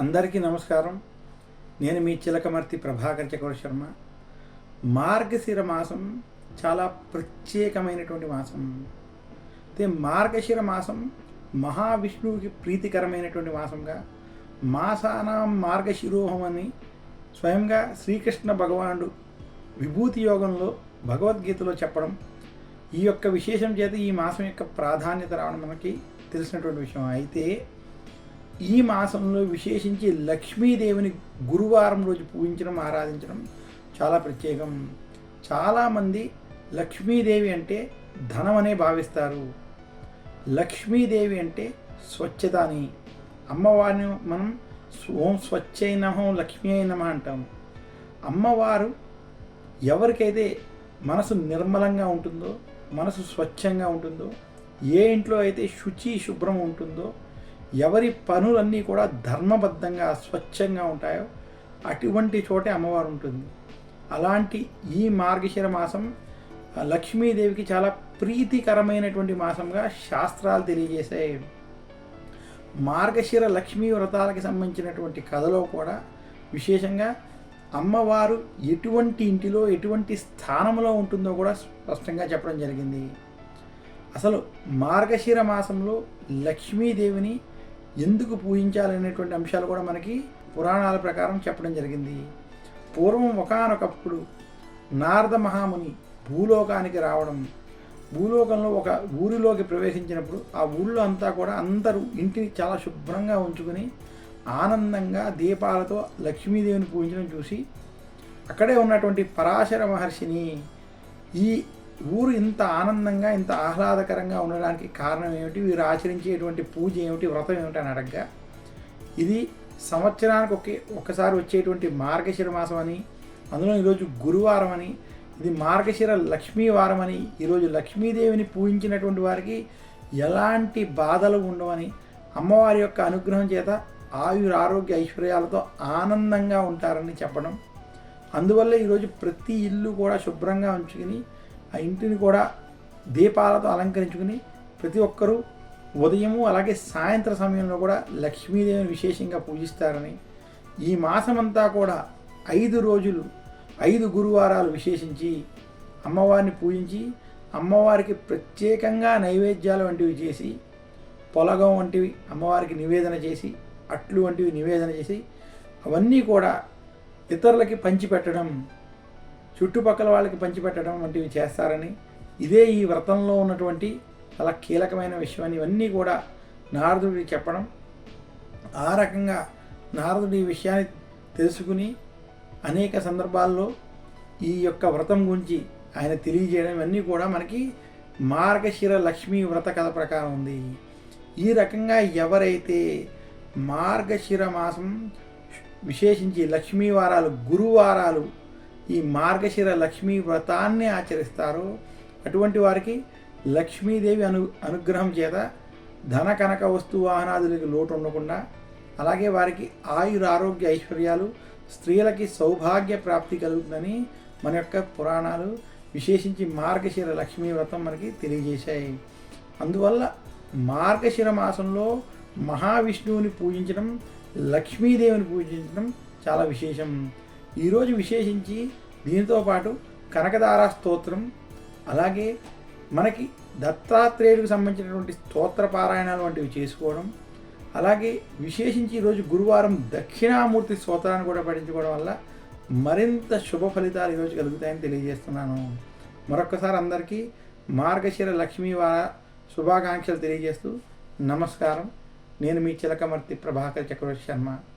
అందరికీ నమస్కారం. నేను మీ చిలకమర్తి ప్రభాకర్ చక్రవర్తి శర్మ. మార్గశిర మాసం చాలా ప్రత్యేకమైనటువంటి మాసం. అయితే మార్గశిర మాసం మహావిష్ణువుకి ప్రీతికరమైనటువంటి మాసంగా మాసానాం మార్గశిరోహం అని స్వయంగా శ్రీకృష్ణ భగవానుడు విభూతి యోగంలో భగవద్గీతలో చెప్పడం ఈ యొక్క విశేషం చేత ఈ మాసం యొక్క ప్రాధాన్యత రావడం మనకి తెలిసినటువంటి విషయం. అయితే ఈ మాసంలో విశేషించి లక్ష్మీదేవిని గురువారం రోజు పూజించడం ఆరాధించడం చాలా ప్రత్యేకం. చాలామంది లక్ష్మీదేవి అంటే ధనం అనే భావిస్తారు. లక్ష్మీదేవి అంటే స్వచ్ఛత అని. అమ్మవారిని మనం ఓం స్వచ్ఛైనమం లక్ష్మీ అయినమా అంటాం. అమ్మవారు ఎవరికైతే మనసు నిర్మలంగా ఉంటుందో మనసు స్వచ్ఛంగా ఉంటుందో ఏ ఇంట్లో అయితే శుచి శుభ్రం ఉంటుందో ఎవరి పనులన్నీ కూడా ధర్మబద్ధంగా స్వచ్ఛంగా ఉంటాయో అటువంటి చోటే అమ్మవారు ఉంటుంది. అలాంటి ఈ మార్గశిర మాసం లక్ష్మీదేవికి చాలా ప్రీతికరమైనటువంటి మాసంగా శాస్త్రాలు తెలియజేసే మార్గశిర లక్ష్మీ వ్రతాలకి సంబంధించినటువంటి కథలో కూడా విశేషంగా అమ్మవారు ఎటువంటి ఇంటిలో ఎటువంటి స్థానంలో ఉంటుందో కూడా స్పష్టంగా చెప్పడం జరిగింది. అసలు మార్గశిర మాసంలో లక్ష్మీదేవిని ఎందుకు పూజించాలనేటువంటి అంశాలు కూడా మనకి పురాణాల ప్రకారం చెప్పడం జరిగింది. పూర్వం ఒకానొకప్పుడు నారద మహాముని భూలోకానికి రావడం భూలోకంలో ఒక ఊరిలోకి ప్రవేశించినప్పుడు ఆ ఊళ్ళో అంతా కూడా అందరూ ఇంటిని చాలా శుభ్రంగా ఉంచుకుని ఆనందంగా దీపాలతో లక్ష్మీదేవిని పూజించడం చూసి అక్కడే ఉన్నటువంటి పరాశర మహర్షిని ఈ ఊరు ఇంత ఆనందంగా ఇంత ఆహ్లాదకరంగా ఉండడానికి కారణం ఏమిటి? వీరు ఆచరించేటువంటి పూజ ఏమిటి? వ్రతం ఏమిటి అని అడగ్గా ఇది సంవత్సరానికి ఒకే ఒక్కసారి వచ్చేటువంటి మార్గశిర మాసం అని అందులో ఈరోజు గురువారం అని ఇది మార్గశిర లక్ష్మీ వారం అని ఈరోజు లక్ష్మీదేవిని పూజించినటువంటి వారికి ఎలాంటి బాధలు ఉండవని అమ్మవారి యొక్క అనుగ్రహం చేత ఆయుర ఆరోగ్య ఐశ్వర్యాలతో ఆనందంగా ఉంటారని చెప్పడం. అందువల్ల ఈరోజు ప్రతి ఇల్లు కూడా శుభ్రంగా ఉంచుకుని ఆ ఇంటిని కూడా దీపాలతో అలంకరించుకుని ప్రతి ఒక్కరూ ఉదయము అలాగే సాయంత్ర సమయంలో కూడా లక్ష్మీదేవిని విశేషంగా పూజిస్తారని ఈ మాసమంతా కూడా ఐదు రోజులు ఐదు గురువారాలు విశేషించి అమ్మవారిని పూజించి అమ్మవారికి ప్రత్యేకంగా నైవేద్యాలు వంటివి చేసి పొలగం వంటివి అమ్మవారికి నివేదన చేసి అట్లు వంటివి నివేదన చేసి అవన్నీ కూడా ఇతరులకి పంచిపెట్టడం చుట్టుపక్కల వాళ్ళకి పంచిపెట్టడం వంటివి చేస్తారని ఇదే ఈ వ్రతంలో ఉన్నటువంటి చాలా కీలకమైన విషయం అని ఇవన్నీ కూడా నారదుడికి చెప్పడం. ఆ రకంగా నారదుడు ఈ విషయాన్ని తెలుసుకుని అనేక సందర్భాల్లో ఈ యొక్క వ్రతం గురించి ఆయన తెలియజేయడం ఇవన్నీ కూడా మనకి మార్గశిర లక్ష్మీ వ్రత కథ ప్రకారం ఉంది. ఈ రకంగా ఎవరైతే మార్గశిర మాసం విశేషించి లక్ష్మీ వారాలు గురువారాలు ఈ మార్గశిర లక్ష్మీ వ్రతాన్ని ఆచరిస్తారో అటువంటి వారికి లక్ష్మీదేవి అను అనుగ్రహం చేత ధన కనక వస్తు వాహనాదులకి లోటు ఉండకుండా అలాగే వారికి ఆయుర ఆరోగ్య ఐశ్వర్యాలు స్త్రీలకి సౌభాగ్య ప్రాప్తి కలుగుతుందని మన యొక్క పురాణాలు విశేషించి మార్గశిర లక్ష్మీ వ్రతం మనకి తెలియజేశాయి. అందువల్ల మార్గశిర మాసంలో మహావిష్ణువుని పూజించడం లక్ష్మీదేవిని పూజించడం చాలా విశేషం. ఈరోజు విశేషించి దీనితో పాటు కనకదార స్తోత్రం అలాగే మనకి దత్తాత్రేయుడికి సంబంధించినటువంటి స్తోత్ర పారాయణాలు వంటివి చేసుకోవడం అలాగే విశేషించి ఈరోజు గురువారం దక్షిణామూర్తి స్తోత్రాన్ని కూడా పఠించుకోవడం వల్ల మరింత శుభ ఫలితాలు ఈరోజు కలుగుతాయని తెలియజేస్తున్నాను. మరొకసారి అందరికీ మార్గశిర లక్ష్మీ వార శుభాకాంక్షలు తెలియజేస్తూ నమస్కారం. నేను మీ చిలకమర్తి ప్రభాకర్ చక్రవర్తి శర్మ.